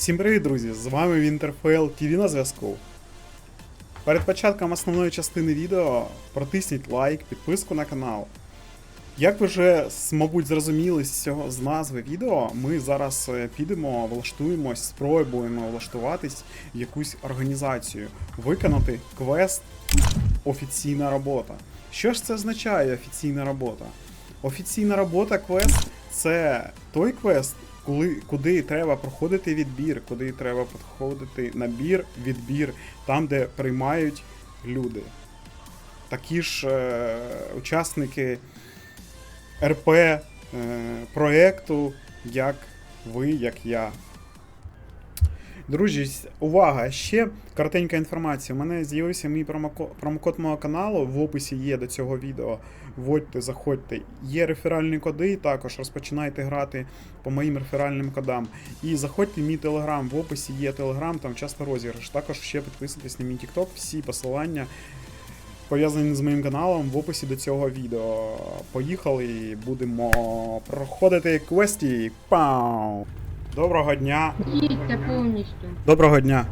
Всім привіт, друзі! З вами Winterfell TV на зв'язку. Перед початком основної частини відео протисніть лайк, підписку на канал. Як ви вже, мабуть, зрозуміли з цього з назви відео, ми зараз е, підемо, влаштуємось, спробуємо влаштуватись в якусь організацію, виконати квест офіційна робота. Що ж це означає офіційна робота? Офіційна робота квест це той квест, коли, куди треба проходити відбір, куди треба проходити набір, відбір, там, де приймають люди. Такі ж е, учасники РП е, проекту, як ви, як я. Друзі, увага! Ще коротенька інформація. У мене з'явився мій промоко- промокод мого каналу. В описі є до цього відео. Вводьте, заходьте. Є реферальні коди, також розпочинайте грати по моїм реферальним кодам. І заходьте в мій телеграм. В описі є телеграм, там часто розіграш. Також ще підписуйтесь на мій TikTok. Всі посилання пов'язані з моїм каналом в описі до цього відео. Поїхали будемо проходити квесті. Пау! Доброго дня! Їдьте повністю. Доброго дня!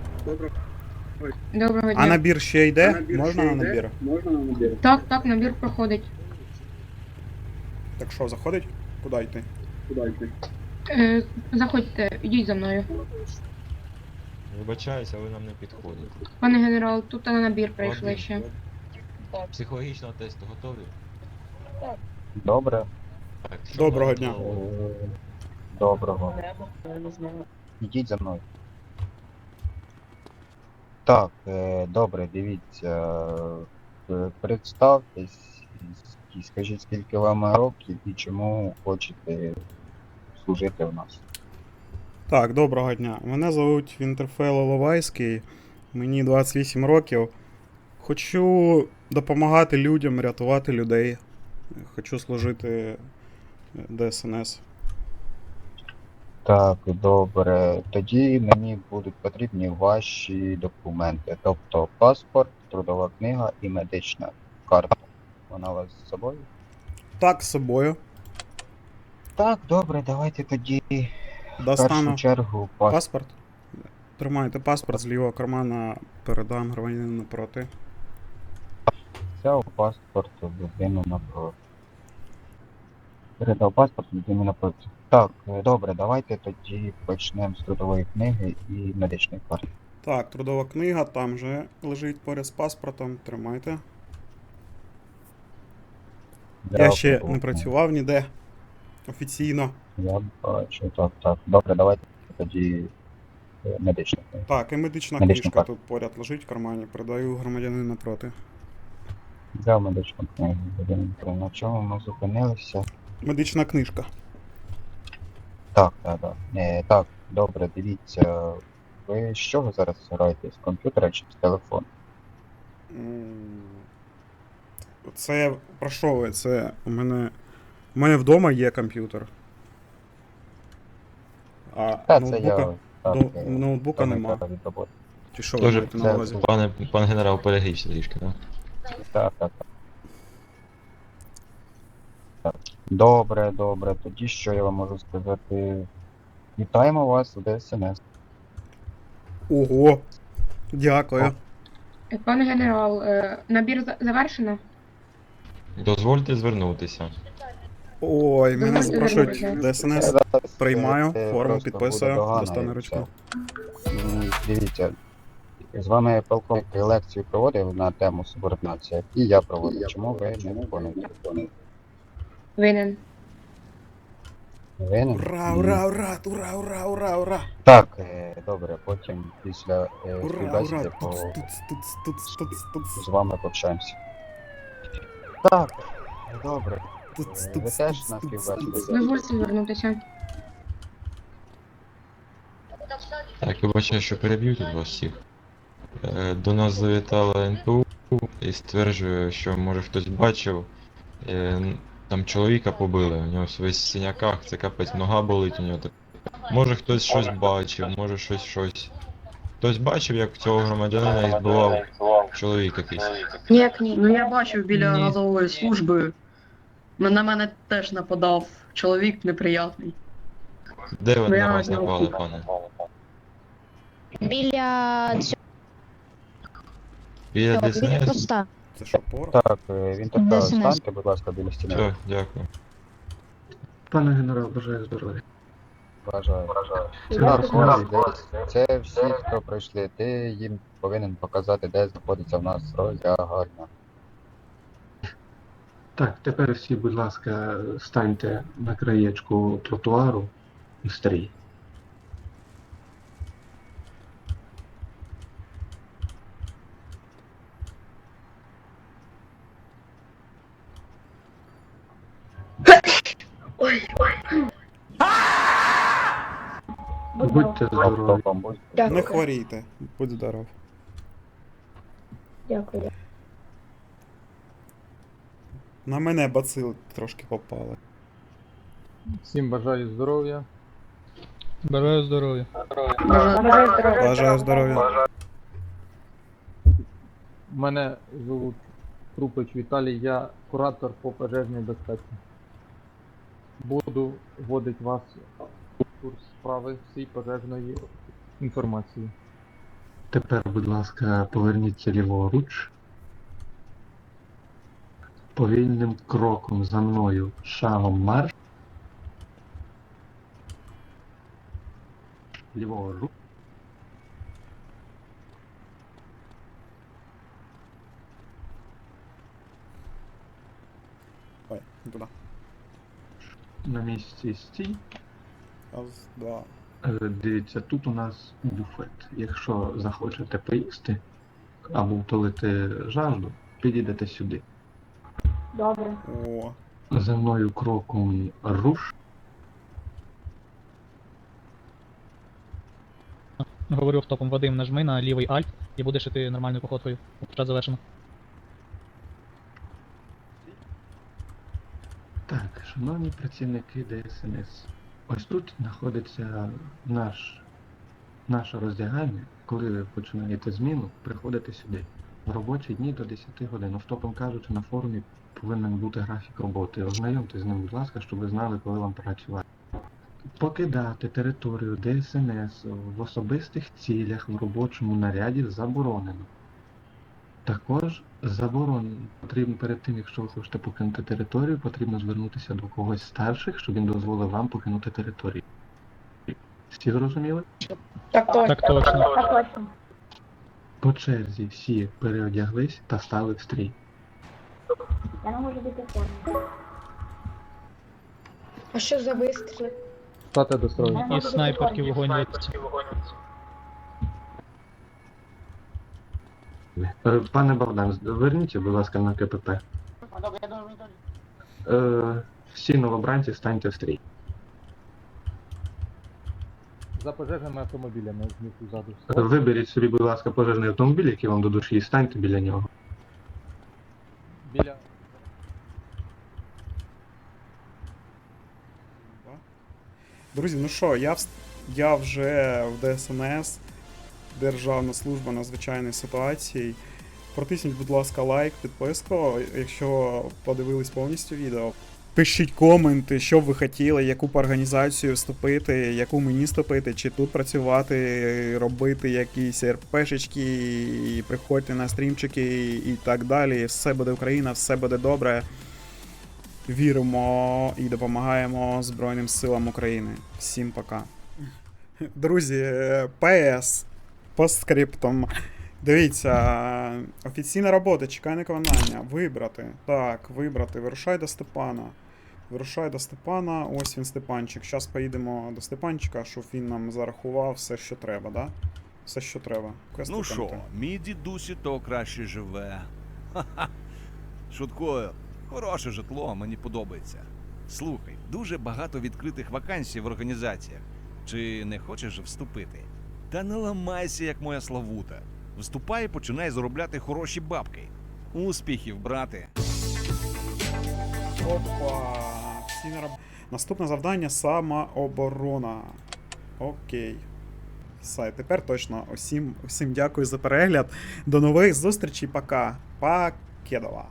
Доброго дня. А набір ще йде? А набір Можна ще на йде? набір? Можна на набір? Так, так, набір проходить. Так що, заходить? Куди йти? Куди йти? Е, заходьте, йдіть за мною. Вибачаюся, ви нам не підходите. Пане генерал, тут на набір прийшли ще. Психологічного тесту готові? Добре. Так, що Доброго нам дня. готово? Доброго. Ідіть за мною. Так, е, добре, дивіться. е, Представтесь і скажіть, скільки вам років і чому хочете служити в нас. Так, доброго дня. Мене звуть Вінтерфел Оловайський, мені 28 років. Хочу допомагати людям, рятувати людей. Хочу служити е, ДСНС. Так, добре. Тоді мені будуть потрібні ваші документи, тобто паспорт, трудова книга і медична карта. Вона у вас з собою? Так, з собою. Так, добре, давайте тоді в першу чергу паспорт. паспорт. Тримайте паспорт з лівого кармана, передам громадянину напроти. Взяв паспорт людину напроти. Передав паспорт людину напроти. Так, е, добре, давайте тоді почнемо з трудової книги і медичної карти. Так, трудова книга там же лежить поряд з паспортом. Тримайте. Я Взяв ще не працював ніде. Офіційно. Я бачу, так, так. Добре, давайте тоді е, медичну книгу. Так, і медична Медична книжка карта. тут поряд лежить в кармані. Передаю громадянину напроти. Взяв медичну книгу. На чому ми зупинилися? Медична книжка. Так, так, так. Е, так, добре, дивіться. Ви з чого зараз граєте? З комп'ютера чи з телефону? М, Це про що ви? Це у мене. У мене вдома є комп'ютер. А Та це я. ноутбука, Так, до- е, ноутбука нема. коментар від роботи. Чи що ви Тоже маєте на це- увазі? Пане, пан генерал, перегрівся трішки, так? Так, так, так. Добре, добре. Тоді що я вам можу сказати? Вітаємо вас у ДСНС. Ого! Дякую. Е, Пане генерал, е, набір за- завершено? Дозвольте звернутися. Ой, мене запрошують в ДСНС. Зараз, Приймаю, е, форму просто підписую, буде догана достану і ручку. все. Дивіться, з вами полковник лекцію проводив на тему субординація, і я проводив. Чому ви не виконуєте? Винен. Ви не? Ура, ура, ура, ура, ура, ура, ура! Так, е, добре, потім після е, Ура, співбесіди по Туц, туц, туц, туц, туц, туц. з вами пообщаємося. Так, добре. Туц, Е, Ви туц, теж туц, на туц, співбесіді? туц. Дозвольте звернутися. Так, вибачаю, що переб'ю тут вас всіх. Е, До нас завітала НПУ і стверджує, що може хтось бачив. е, н- Там чоловіка побили, у нього весь в синяках, це капець, нога болить у нього. так. Може хтось щось бачив, може щось щось. Хтось бачив, як цього громадянина і збивав чоловік якийсь. Ніяк ні. Ну я бачив біля Ні. газової служби. Ну, На мене теж нападав чоловік неприятний. Де ви Ну, я на вас не напали, знаю. пане? Біля цього Біля біля ДСНС? поста. Це що, порох? Так, е, він така, ДСНС. станьте, будь ласка, біля стіни. Все, дякую. Пане генерал, бажаю здоров'я. Бажаю. Так, ми- Це всі, хто прийшли. Ти їм повинен показати, де знаходиться в нас роздягальня. Так, тепер всі, будь ласка, станьте на краєчку тротуару і стрій. Будьте здорові. Не хворійте, будь здоров. Дякую. На мене бацили трошки попали. Всім бажаю здоров'я. Бажаю здоров'я. Бажаю здоров'я. Бажаю здоров'я. Мене звуть Трупич Віталій, я куратор по пожежній безпеці. Буду вводити вас в курс справи всій пожежної інформації. Тепер, будь ласка, поверніться ліворуч. Повільним кроком за мною шагом марш. Ліворуч. Ой, не туди. На місці стій. Раз, два. Е, Дивіться, тут у нас буфет. Якщо захочете поїсти або втолити жажду, підійдете сюди. Добре. О, За мною кроком руш. Говорю автопом Вадим, нажми на лівий альт і будеш іти нормальною походкою. Час завершено. Так, шановні працівники ДСНС, ось тут знаходиться наш, наше роздягальня. Коли ви починаєте зміну, приходите сюди. В робочі дні до 10 годин. Автопом кажучи, на форумі повинен бути графік роботи. Ознайомтесь з ним, будь ласка, щоб ви знали, коли вам працювати. Покидати територію ДСНС в особистих цілях в робочому наряді заборонено. Також заборон потрібно перед тим, якщо ви хочете покинути територію, потрібно звернутися до когось старших, щоб він дозволив вам покинути територію. Всі зрозуміли? Так точно. Так точно. Так точно. По черзі всі переодяглись та стали в стрій. Я не можу бути формі. А що за вистріли? Стати до строю. І снайперки вогонь Е, Пане Богдан, верніться, будь ласка, на КПП. Е, всі новобранці станьте в стрій. За пожежними автомобілями знизу ззаду. Е, Виберіть собі, будь ласка, пожежний автомобіль, який вам до душі, і станьте біля нього. Біля Друзі, ну що, я, вс- я вже в ДСНС, Державна служба надзвичайних ситуацій. Протисніть, будь ласка, лайк, підписку, якщо подивились повністю відео. Пишіть коменти, що б ви хотіли, яку б організацію вступити, яку мені вступити, чи тут працювати, робити якісь РПшечки, і приходьте на стрімчики і так далі. Все буде Україна, все буде добре. Віримо і допомагаємо Збройним силам України. Всім пока. Друзі, е, ПС постскриптом. Дивіться, офіційна робота, чекай на виконання. Вибрати. Так, вибрати. Вирушай до Степана. Вирушай до Степана. Ось він Степанчик. Зараз поїдемо до Степанчика, щоб він нам зарахував все, що треба, да? Все, що треба. Квест Ну що, мій дідусі то краще живе. Ха-ха. Шуткою, хороше житло, мені подобається. Слухай, дуже багато відкритих вакансій в організаціях. Чи не хочеш вступити? Та не ламайся, як моя славута. Вступай і починай заробляти хороші бабки. Успіхів, брате! Опа. Всі. Наступне завдання самооборона. Окей. Все, тепер точно. Усім, усім дякую за перегляд. До нових зустрічей. Пока. Покедова.